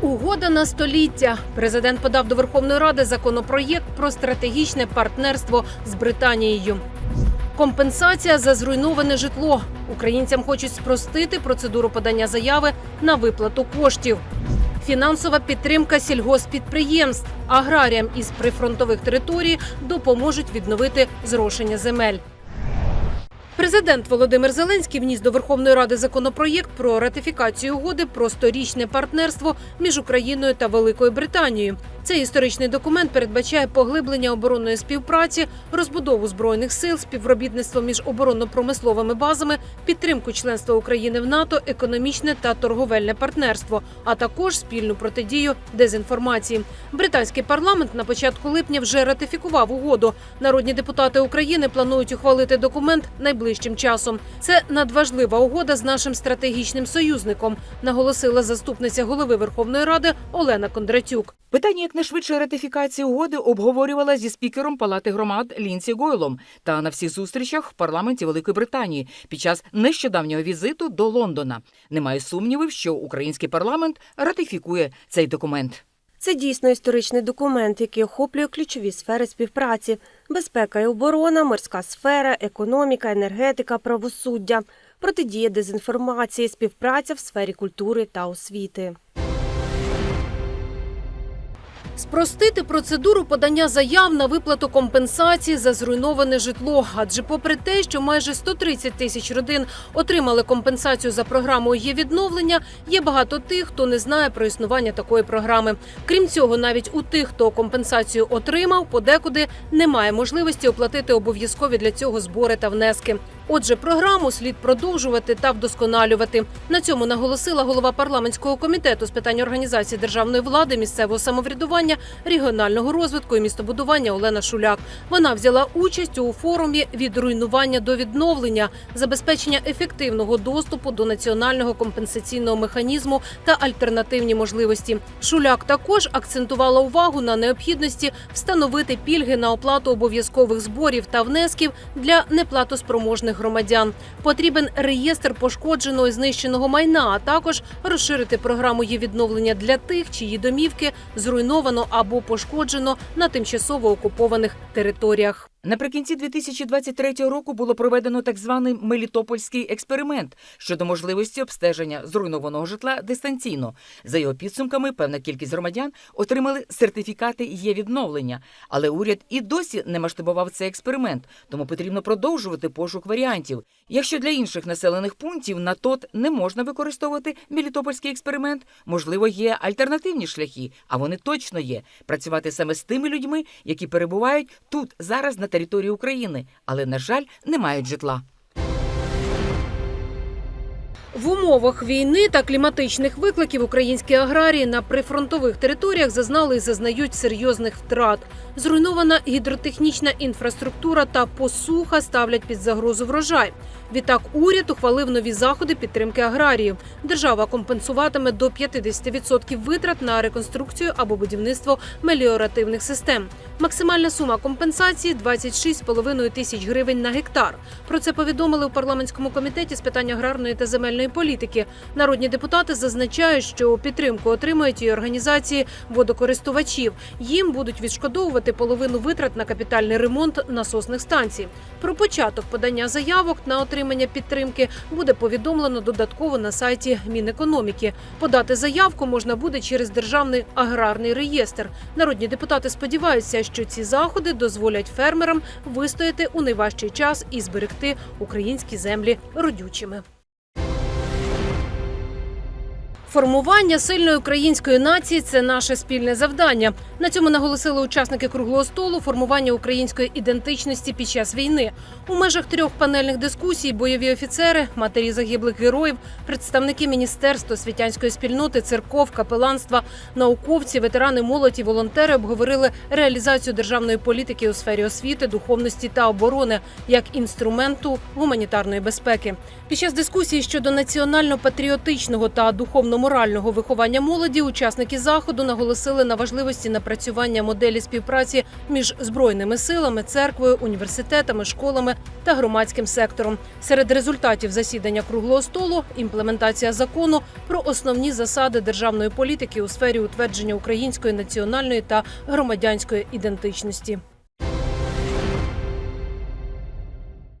Угода на століття. Президент подав до Верховної Ради законопроєкт про стратегічне партнерство з Британією. Компенсація за зруйноване житло. Українцям хочуть спростити процедуру подання заяви на виплату коштів. Фінансова підтримка сільгоспідприємств. Аграріям із прифронтових територій допоможуть відновити зрошення земель. Президент Володимир Зеленський вніс до Верховної Ради законопроєкт про ратифікацію угоди про сторічне партнерство між Україною та Великою Британією. Цей історичний документ передбачає поглиблення оборонної співпраці, розбудову збройних сил, співробітництво між оборонно-промисловими базами, підтримку членства України в НАТО, економічне та торговельне партнерство, а також спільну протидію дезінформації. Британський парламент на початку липня вже ратифікував угоду. Народні депутати України планують ухвалити документ найближчим часом. Це надважлива угода з нашим стратегічним союзником, наголосила заступниця голови Верховної Ради Олена Кондратюк. Питання якнайшвидшої ратифікації угоди обговорювала зі спікером Палати громад Лінсі Гойлом та на всіх зустрічах в парламенті Великої Британії під час нещодавнього візиту до Лондона. Немає сумнівів, що український парламент ратифікує цей документ. Це дійсно історичний документ, який охоплює ключові сфери співпраці: безпека і оборона, морська сфера, економіка, енергетика, правосуддя, протидія дезінформації, співпраця в сфері культури та освіти. Спростити процедуру подання заяв на виплату компенсації за зруйноване житло. Адже, попри те, що майже 130 тисяч родин отримали компенсацію за програмою є відновлення, є багато тих, хто не знає про існування такої програми. Крім цього, навіть у тих, хто компенсацію отримав, подекуди немає можливості оплатити обов'язкові для цього збори та внески. Отже, програму слід продовжувати та вдосконалювати. На цьому наголосила голова парламентського комітету з питань організації державної влади, місцевого самоврядування, регіонального розвитку і містобудування Олена Шуляк. Вона взяла участь у форумі від руйнування до відновлення, забезпечення ефективного доступу до національного компенсаційного механізму та альтернативні можливості. Шуляк також акцентувала увагу на необхідності встановити пільги на оплату обов'язкових зборів та внесків для неплатоспроможних громадян. Потрібен реєстр пошкодженого і знищеного майна, а також розширити програму її відновлення для тих, чиї домівки зруйновано або пошкоджено на тимчасово окупованих територіях. Наприкінці 2023 року було проведено так званий Мелітопольський експеримент щодо можливості обстеження зруйнованого житла дистанційно. За його підсумками, певна кількість громадян отримали сертифікати є відновлення. Але уряд і досі не масштабував цей експеримент, тому потрібно продовжувати пошук варіантів. Якщо для інших населених пунктів на ТОТ не можна використовувати Мелітопольський експеримент, можливо, є альтернативні шляхи, а вони точно є. Працювати саме з тими людьми, які перебувають тут зараз на території України, але на жаль, не мають житла. В умовах війни та кліматичних викликів українські аграрії на прифронтових територіях зазнали і зазнають серйозних втрат. Зруйнована гідротехнічна інфраструктура та посуха ставлять під загрозу врожай. Відтак уряд ухвалив нові заходи підтримки аграріїв. Держава компенсуватиме до 50% витрат на реконструкцію або будівництво меліоративних систем. Максимальна сума компенсації 26,5 тисяч гривень на гектар. Про це повідомили у парламентському комітеті з питань аграрної та земельної політики. Народні депутати зазначають, що підтримку отримують і організації водокористувачів. Їм будуть відшкодовувати половину витрат на капітальний ремонт насосних станцій. Про початок подання заявок на отримання підтримки буде повідомлено додатково на сайті Мінекономіки. Подати заявку можна буде через державний аграрний реєстр. Народні депутати сподіваються, що ці заходи дозволять фермерам вистояти у найважчий час і зберегти українські землі родючими. Формування сильної української нації це наше спільне завдання. На цьому наголосили учасники круглого столу формування української ідентичності під час війни. У межах трьох панельних дискусій бойові офіцери, матері загиблих героїв, представники міністерства, світянської спільноти, церков, капеланства, науковці, ветерани молоді, волонтери обговорили реалізацію державної політики у сфері освіти, духовності та оборони як інструменту гуманітарної безпеки. Під час дискусії щодо національно-патріотичного та духовно морального виховання молоді, учасники заходу наголосили на важливості напрацювання моделі співпраці між збройними силами, церквою, університетами, школами та громадським сектором. Серед результатів засідання круглого столу імплементація закону про основні засади державної політики у сфері утвердження української національної та громадянської ідентичності.